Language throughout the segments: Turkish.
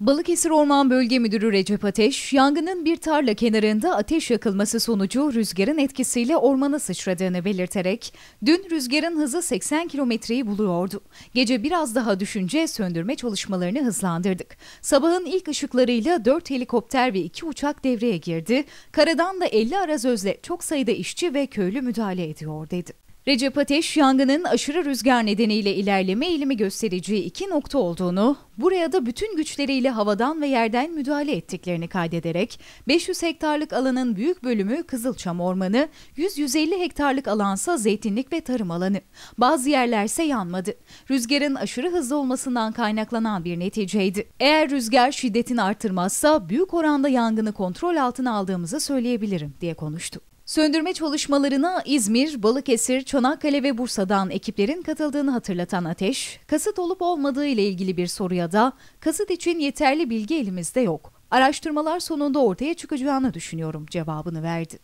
Balıkesir Orman Bölge Müdürü Recep Ateş, yangının bir tarla kenarında ateş yakılması sonucu rüzgarın etkisiyle ormana sıçradığını belirterek, dün rüzgarın hızı 80 kilometreyi buluyordu. Gece biraz daha düşünce söndürme çalışmalarını hızlandırdık. Sabahın ilk ışıklarıyla 4 helikopter ve 2 uçak devreye girdi. Karadan da 50 arazözle çok sayıda işçi ve köylü müdahale ediyor dedi. Recep Ateş, yangının aşırı rüzgar nedeniyle ilerleme eğilimi göstereceği iki nokta olduğunu, buraya da bütün güçleriyle havadan ve yerden müdahale ettiklerini kaydederek, 500 hektarlık alanın büyük bölümü Kızılçam Ormanı, 100-150 hektarlık alansa zeytinlik ve tarım alanı. Bazı yerlerse yanmadı. Rüzgarın aşırı hızlı olmasından kaynaklanan bir neticeydi. Eğer rüzgar şiddetini artırmazsa büyük oranda yangını kontrol altına aldığımızı söyleyebilirim diye konuştu. Söndürme çalışmalarına İzmir, Balıkesir, Çanakkale ve Bursa'dan ekiplerin katıldığını hatırlatan Ateş, kasıt olup olmadığı ile ilgili bir soruya da kasıt için yeterli bilgi elimizde yok. Araştırmalar sonunda ortaya çıkacağını düşünüyorum cevabını verdi.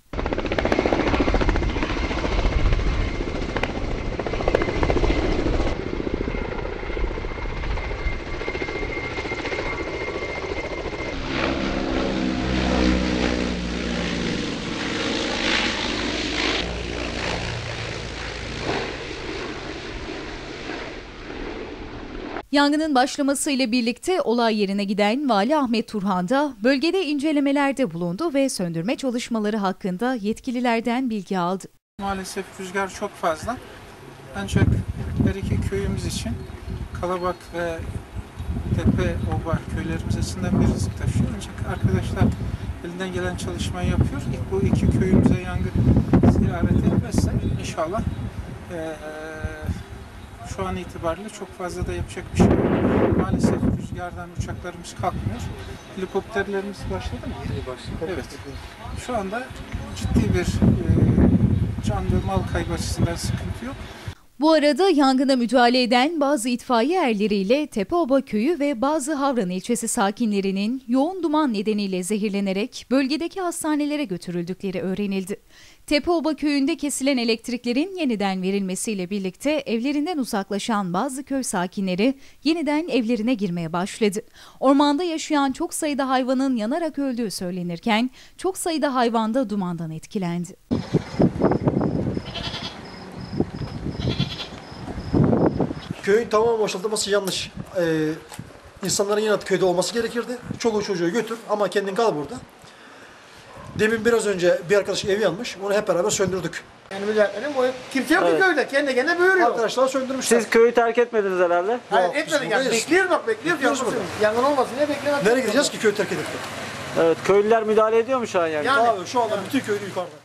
Yangının başlamasıyla birlikte olay yerine giden Vali Ahmet Turhan da bölgede incelemelerde bulundu ve söndürme çalışmaları hakkında yetkililerden bilgi aldı. Maalesef rüzgar çok fazla. Ancak her iki köyümüz için Kalabak ve Tepe Oba köylerimiz açısından bir risk taşıyor. Ancak arkadaşlar elinden gelen çalışmayı yapıyor. Bu iki köyümüze yangın ziyaret etmezse inşallah eee şu an itibariyle çok fazla da yapacak bir şey yok. Maalesef rüzgardan uçaklarımız kalkmıyor. Helikopterlerimiz başladı mı? Başladı. Evet. Şu anda ciddi bir e, can ve mal kaybı açısından sıkıntı yok. Bu arada yangına müdahale eden bazı itfaiye erleriyle Tepeoba köyü ve bazı Havran ilçesi sakinlerinin yoğun duman nedeniyle zehirlenerek bölgedeki hastanelere götürüldükleri öğrenildi. Tepeoba köyünde kesilen elektriklerin yeniden verilmesiyle birlikte evlerinden uzaklaşan bazı köy sakinleri yeniden evlerine girmeye başladı. Ormanda yaşayan çok sayıda hayvanın yanarak öldüğü söylenirken çok sayıda hayvan da dumandan etkilendi. Köyün tamamen boşaltılması yanlış. Ee, insanların yine köyde olması gerekirdi. Çoluğu çocuğu götür ama kendin kal burada. Demin biraz önce bir arkadaş evi yanmış. Onu hep beraber söndürdük. Yani mücadelenin o kimse yok ki köyde. Kendi kendine böğürüyor. Arkadaşlar söndürmüşler. Siz köyü terk etmediniz herhalde. Hayır Yok, etmedik yani. Bekliyoruz bak bekliyoruz. Bekliyoruz Yangın, yangın olmasın diye bekliyoruz. Nereye gideceğiz ki köy terk edip? Evet, köylüler müdahale ediyor mu şu an yani? Yani- Abi şu anda bütün köylü yukarıda.